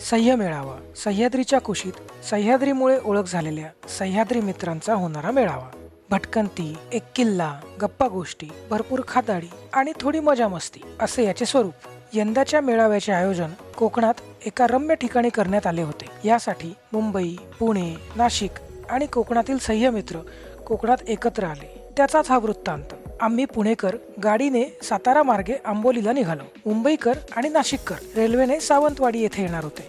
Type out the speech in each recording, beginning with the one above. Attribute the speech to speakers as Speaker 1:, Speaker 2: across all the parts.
Speaker 1: सह्य मेळावा. सह्याद्रीच्या कुशीत सह्याद्रीमुळे ओळख झालेल्या सह्याद्री मित्रांचा होणारा मेळावा. भटकंती एक किल्ला गप्पा गोष्टी भरपूर खादाडी आणि थोडी मजा मस्ती असे याचे स्वरूप. यंदाच्या मेळाव्याचे आयोजन कोकणात एका रम्य ठिकाणी करण्यात आले होते. यासाठी मुंबई पुणे नाशिक आणि कोकणातील सह्य मित्र कोकणात एकत्र आले. त्याचाच हा वृत्तांत. आम्ही पुणेकर गाडीने सातारा मार्गे आंबोलीला निघालो. मुंबईकर आणि नाशिककर रेल्वेने सावंतवाडी येथे येणार होते.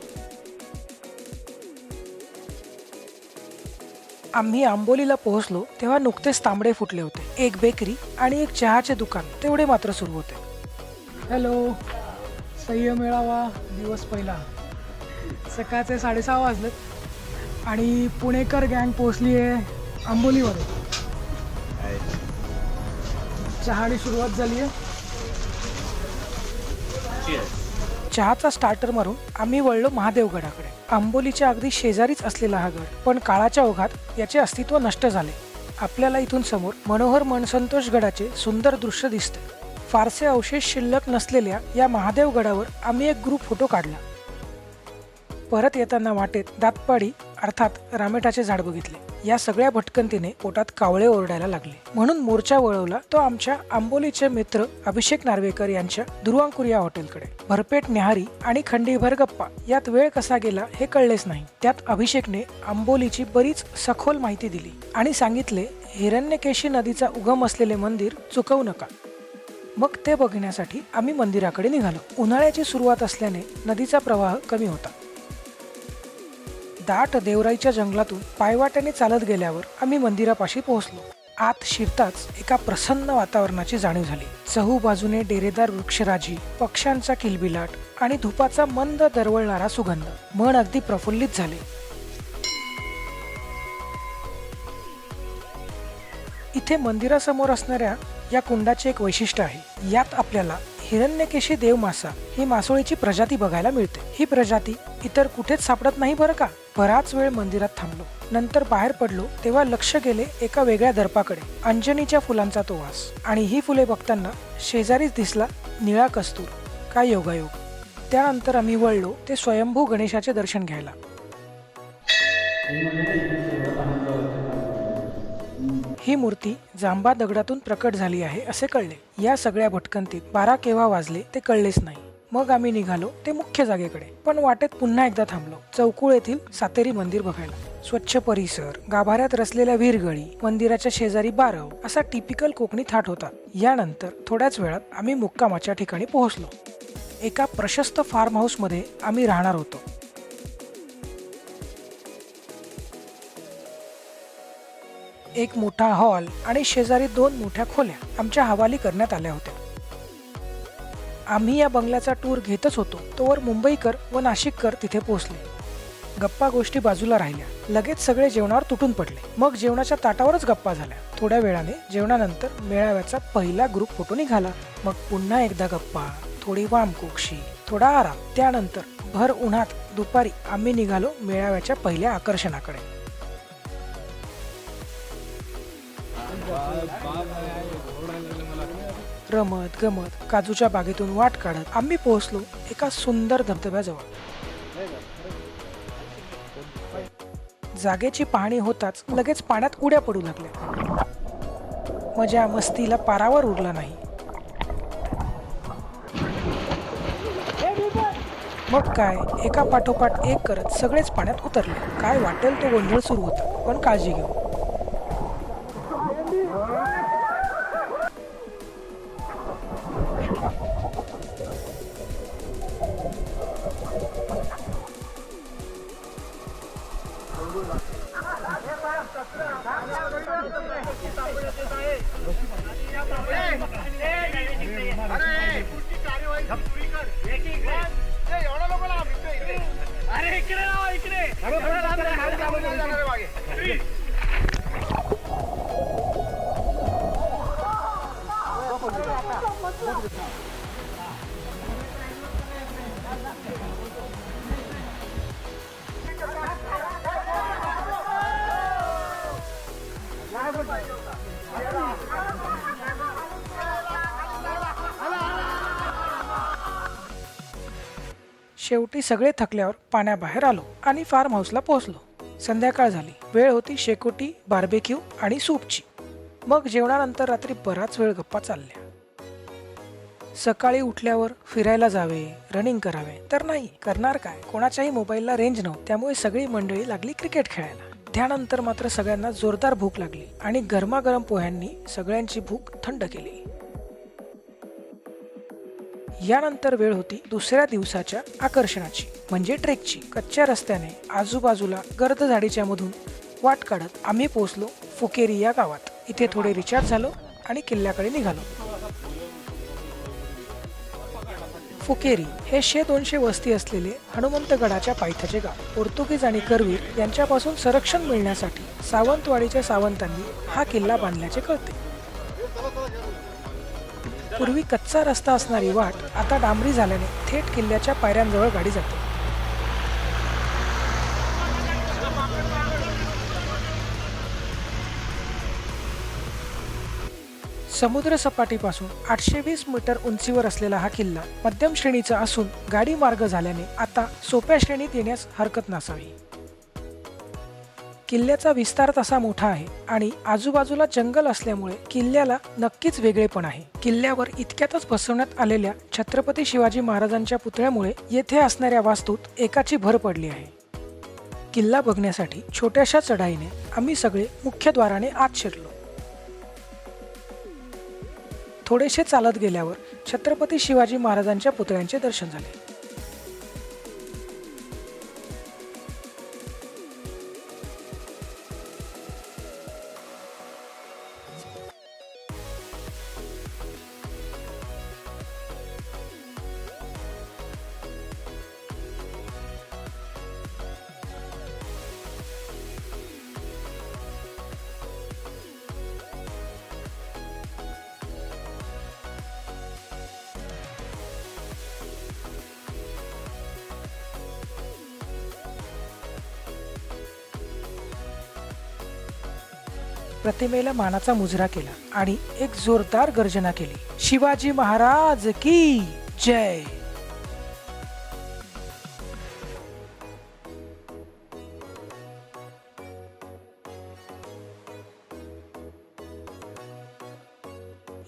Speaker 1: आम्ही आंबोलीला पोहोचलो तेव्हा नुकतेच तांबडे फुटले होते. एक बेकरी आणि एक चहाचे दुकान तेवढे मात्र सुरू होते. हॅलो सह्य मेळावा दिवस पहिला. सकाळचे साडेसहा वाजलेत आणि पुणेकर गँग पोहोचली आहे आंबोलीवर चहाडी सुरुवात झाली आहे. चहाचा स्टार्टर मारून आम्ही वळलो महादेवगडाकडे. आंबोलीच्या अगदी शेजारीच असलेला हा गड. पण काळाच्या ओघात याचे अस्तित्व नष्ट झाले. आपल्याला इथून समोर मनोहर मनसंतोष गडाचे सुंदर दृश्य दिसते. फारसे अवशेष शिल्लक नसलेल्या या महादेव गडावर आम्ही एक ग्रुप फोटो काढला. परत येताना वाटेत दातपाडी अर्थात रामेटाचे झाड बघितले. या सगळ्या भटकंतीने पोटात कावळे ओरडायला लागले. म्हणून मोर्चा वळवला तो आमच्या आंबोलीचे मित्र अभिषेक नार्वेकर यांच्या दुर्वांकुर या हॉटेलकडे. भरपेट न्याहारी आणि खंडीभर गप्पा. यात वेळ कसा गेला हे कळलेच नाही. त्यात अभिषेकने आंबोलीची बरीच सखोल माहिती दिली आणि सांगितले हिरण्यकेशी नदीचा उगम असलेले मंदिर चुकवू नका. मग ते बघण्यासाठी आम्ही मंदिराकडे निघालो. उन्हाळ्याची सुरुवात असल्याने नदीचा प्रवाह कमी होता. दाट देवराईच्या जंगलातून पायवाट्याने चालत गेल्यावर आम्ही मंदिरापाशी पोहोचलो. आत शिरताच एका प्रसन्न वातावरणाची जाणीव झाली. चहू बाजूने डेरेदार वृक्षराजी पक्ष्यांचा किलबिलाट आणि धुपाचा मंद दरवळणारा सुगंध. मन अगदी प्रफुल्लित झाले. इथे मंदिरासमोर असणाऱ्या या कुंडाचे एक वैशिष्ट्य आहे. यात आपल्याला हिरण्यकेशी देव मासा ही मासोळीची प्रजाती बघायला मिळते. ही प्रजाती इतर कुठेच सापडत नाही बरं का? बराच वेळ मंदिरात थांबलो. नंतर बाहेर पडलो तेव्हा लक्ष गेले एका वेगळ्या दर्पाकडे अंजनीच्या फुलांचा तो वास. आणि ही फुले बघताना शेजारीच दिसला निळा कस्तूर. काय योगायोग? त्यानंतर आम्ही वळलो ते स्वयंभू गणेशाचे दर्शन घ्यायला. ही मूर्ती जांबा दगडातून प्रकट झाली आहे असे कळले. या सगळ्या भटकंतीत बारा केव्हा वाजले ते कळलेच नाही. मग आम्ही निघालो ते मुख्य जागेकडे. पण वाटेत पुन्हा एकदा थांबलो. चौकुळ येथील सातेरी मंदिर बघायला. स्वच्छ परिसर गाभाऱ्यात रचलेल्या विरगळी मंदिराच्या शेजारी बारव असा टिपिकल कोकणी थाट होता. यानंतर थोड्याच वेळात आम्ही मुक्कामाच्या ठिकाणी पोहोचलो. एका प्रशस्त फार्म हाऊसमध्ये आम्ही राहणार होतो. एक मोठा हॉल आणि शेजारी दोन मोठ्या खोल्या आमच्या हवाली करण्यात आल्या होत्या. आम्ही या बंगल्याचा टूर घेतच होतो. तोवर मुंबईकर व नाशिककर तिथे पोहोचले. गप्पा गोष्टी बाजूला राहिल्या. लगेच सगळे जेवणावर तुटून पडले. मग जेवणाच्या ताटावरच गप्पा झाल्या. थोड्या वेळाने जेवणानंतर मेळाव्याचा पहिला ग्रुप फोटो निघाला. मग पुन्हा एकदा गप्पा थोडी वामकुक्षी थोडा आराम. त्यानंतर भर उन्हात दुपारी आम्ही निघालो मेळाव्याच्या पहिल्या आकर्षणाकडे. रमत गमत काजूच्या बागेतून वाट काढत आम्ही पोहोचलो एका सुंदर धबधब्याजवळ. जागेची पाहणी होताच लगेच पाण्यात उड्या पडू लागल्या. मजा मस्तीला पारावर उरला नाही. मग काय एका पाठोपाठ एक करत सगळेच पाण्यात उतरले. काय वाटेल तो गोंधळ सुरू होता पण काळजी घेऊ. शेवटी सगळे थकल्यावर पाण्याबाहेर आलो आणि फार्म हाऊसला पोहोचलो. संध्याकाळ झाली. वेळ होती शेकोटी बार्बेक्यू आणि सूपची. मग जेवणानंतर रात्री बराच वेळ गप्पा चालल्या. सकाळी उठल्यावर फिरायला जावे रनिंग करावे तर नाही करणार काय? कोणाच्याही मोबाईलला रेंज नव्हती त्यामुळे सगळी मंडळी लागली क्रिकेट खेळायला. त्यानंतर मात्र सगळ्यांना जोरदार भूक लागली आणि गरमागरम पोह्यांनी सगळ्यांची भूक थंड केली. यानंतर वेळ होती दुसऱ्या दिवसाच्या आकर्षणाची. म्हणजे ट्रेकची. कच्च्या रस्त्याने आजूबाजूला गर्द झाडीच्या मधून वाट काढत आम्ही पोहोचलो फुकेरी या गावात. इथे थोडे रिचार्ज झालो आणि किल्ल्याकडे निघालो. फुकेरी हे शे दोनशे वस्ती असलेले हनुमंतगडाच्या पायथ्याचे गाव. पोर्तुगीज आणि करवीर यांच्यापासून संरक्षण मिळण्यासाठी सावंतवाडीच्या सावंतांनी हा किल्ला बांधल्याचे कळते. पूर्वी कच्चा रस्ता असणारी वाट आता डांबरी झाल्याने थेट किल्ल्याच्या पायऱ्यांजवळ गाडी जाते. समुद्र सपाटीपासून आठशे वीस मीटर उंचीवर असलेला हा किल्ला मध्यम श्रेणीचा असून गाडी मार्ग झाल्याने आता सोप्या श्रेणीत येण्यास हरकत नसावी. किल्ल्याचा विस्तार तसा मोठा आहे आणि आजूबाजूला जंगल असल्यामुळे किल्ल्याला नक्कीच वेगळेपण आहे. किल्ल्यावर इतक्यातच बसवण्यात आलेल्या छत्रपती शिवाजी महाराजांच्या पुतळ्यामुळे येथे असणाऱ्या वास्तूत एकाची भर पडली आहे. किल्ला बघण्यासाठी छोट्याशा चढाईने आम्ही सगळे मुख्य द्वाराने आत शिरलो. थोडेसे चालत गेल्यावर छत्रपती शिवाजी महाराजांच्या पुतळ्यांचे दर्शन झाले. प्रतिमेला मानाचा मुजरा केला आणि एक जोरदार गर्जना केली. शिवाजी महाराज की जय!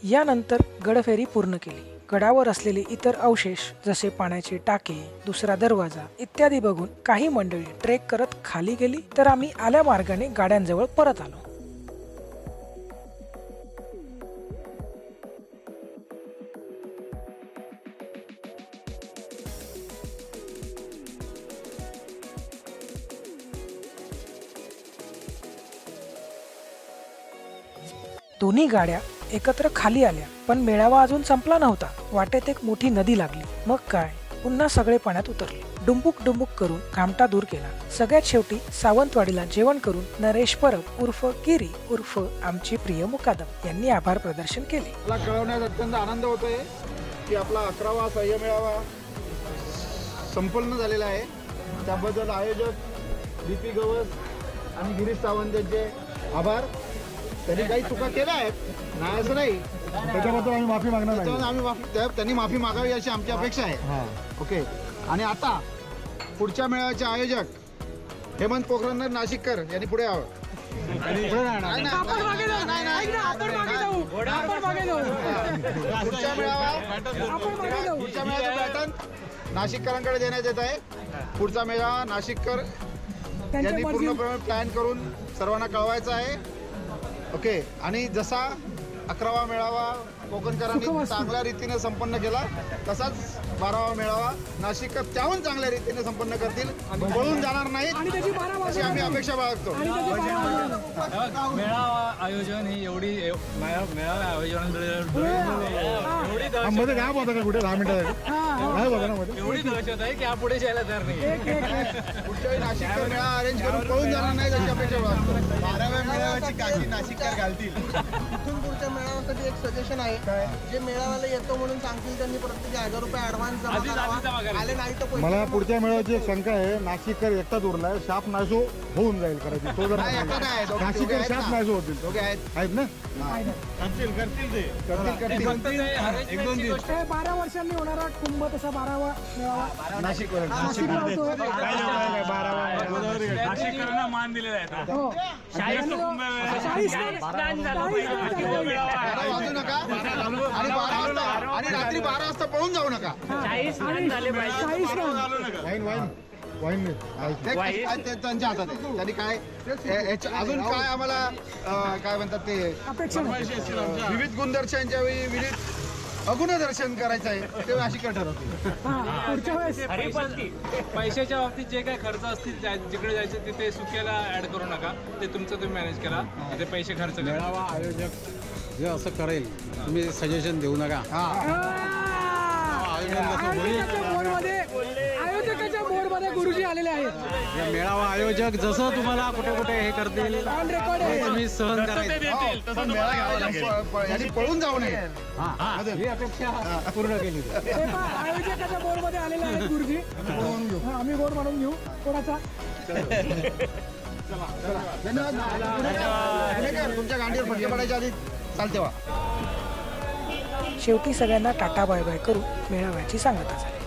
Speaker 1: यानंतर गडफेरी पूर्ण केली. गडावर असलेले इतर अवशेष जसे पाण्याचे टाके दुसरा दरवाजा इत्यादी बघून काही मंडळी ट्रेक करत खाली गेली तर आम्ही आल्या मार्गाने गाड्यांजवळ परत आलो. दोन्ही गाड्या एकत्र खाली आल्या पण मेळावा अजून संपला नव्हता. वाटेत एक मोठी नदी लागली. मग काय? पुन्हा सगळे पाण्यात उतरले. डुंबुक डुंबुक करून घामटा दूर केला. सगळ्यात शेवटी सावंतवाडीला जेवण करून नरेश परब उर्फ गिरी उर्फ आमची प्रिय मुकादम यांनी आभार प्रदर्शन केले.
Speaker 2: मला कळवण्यात अत्यंत आनंद होतोय की आपला अकरावा सह्य मेळावा संपन्न झालेला आहे. त्याबद्दल आयोजक दीपी गवस आणि गिरीश सावंत यांचे आभार. त्यांनी काही चुका केल्या आहेत. नाही असं नाही.
Speaker 3: त्याच्याबद्दल आम्ही माफी मागणार
Speaker 2: त्याच्यावर आम्ही माफी त्या- त्यांनी माफी मागावी अशी आमची अपेक्षा आहे.
Speaker 3: हा.
Speaker 2: ओके. आणि आता पुढच्या मेळाव्याचे आयोजक हेमंत पोखरंदर नाशिककर यांनी पुढे यावं.
Speaker 3: पुढे राहणार.
Speaker 2: नाही, नाही, नाही, नाही, नाही. पुढच्या मेळावा पुढच्या मेळाव्याचं पॅटर्न नाशिककरांकडे देण्यात येत आहे. पुढचा मेळावा नाशिककर यांनी पूर्णपणे प्लॅन करून सर्वांना कळवायचा आहे. ओके आणि जसा अकरावा मेळावा कोकणकरांनी चांगल्या रीतीने संपन्न केला तसाच बारावा मेळावा नाशिककर त्याहून चांगल्या रीतीने संपन्न करतील पळून जाणार नाहीत अशी आम्ही अपेक्षा बाळगतो.
Speaker 4: मेळावा आयोजन ही एवढी एव- मेळा- मेळावा आयोजन एवढी
Speaker 3: हा, मध्ये काय होतं का कुठे? दहा मिनिटं
Speaker 4: एवढी दहशत आहे की हा पुढे जायला तयार नाही.
Speaker 2: पुढच्या वेळी नाशिककर मेळावा अरेंज करून पळून जाणार नाही अशी अपेक्षा बाळगतो.
Speaker 5: मेळाव्याची काशी नाशिककर घालतील. इथून पुढच्या मेळाव्यासाठी एक सजेशन आहे. जे मेळाव्याला येतो म्हणून सांगतील त्यांनी प्रत्येकी हजार रुपये ऍडव्हान्स जमा
Speaker 4: आधीच- आधीच जमा
Speaker 5: करावा
Speaker 4: करायचे.
Speaker 5: आले नाही तर पैसे
Speaker 3: मला पुढच्या मेळाव्याची एक शंका आहे. नाशिककर एकटाच उरलाय शाप नाशो होऊन जाईल करायची तो जर
Speaker 2: नाही, एकटा नाही, दोघे- दोघे
Speaker 3: नाशिककर
Speaker 2: आहेत
Speaker 3: शाप
Speaker 2: ना.
Speaker 3: नाशो होतील.
Speaker 2: दोघे आहेत.
Speaker 3: आहेत ना?
Speaker 2: करतील करतील ते. करतील करतील.
Speaker 4: फक्त ते arrangementची गोष्ट
Speaker 1: बारा वर्षांनी होणारा कुंभ तसा बारावा मेळावा.
Speaker 2: नाशिक
Speaker 1: नाशिकला होतोय
Speaker 4: नाशिककरांना मान दिलेला.
Speaker 1: हो.
Speaker 4: कुंभ आहे.
Speaker 2: वाजू नका आणि बारा वाजता आणि रात्री बारा वाजता पळून जाऊ नका.
Speaker 3: वाईन वाईन
Speaker 2: त्यांच्या हातात आहे त्यांनी काय अजून काय आम्हाला काय म्हणतात ते. विविध गुणदर्शनच्या वेळी विविध अगुणदर्शन करायचं आहे ते नाशिककर ठरवतील
Speaker 1: हा, पुढच्या वेळेस.
Speaker 4: पैशाच्या बाबतीत जे काही खर्च असतील ज्या- जिकडे जायचे तिथे सुक्याला ऍड करू नका. ते तुमचं तुम्ही मॅनेज करा. ते पैसे खर्च करा.
Speaker 6: मेळावा आयोजक जे असं करेल तुम्ही सजेशन देऊ नका.
Speaker 1: बोर्डमध्ये आयोजकाच्या बोर्डमध्ये गुरुजी आलेले आहेत.
Speaker 6: मेळावा आयोजक जसं तुम्हाला कुठे कुठे हे करतील
Speaker 1: ऑन रेकॉर्ड
Speaker 6: ते
Speaker 1: आहे.
Speaker 6: तुम्ही सहन करायचं.
Speaker 2: पण मेळा घ्यावा लागेल. प- यांनी पळून जाऊ नये.
Speaker 6: हा ही. अपेक्षा पूर्ण केली
Speaker 1: ते पहा, आयोजकाच्या बोर्डमध्ये आलेले आहेत गुरुजी. हा, आम्ही बोर्ड म्हणून घेऊ. कोणाचा?
Speaker 2: धन्यवाद. तुमच्या गांडीवर फटके पडायच्या आधी चालते वा
Speaker 1: शेवटी सगळ्यांना टाटा बाय बाय करू मेळाव्याची सांगता झाली.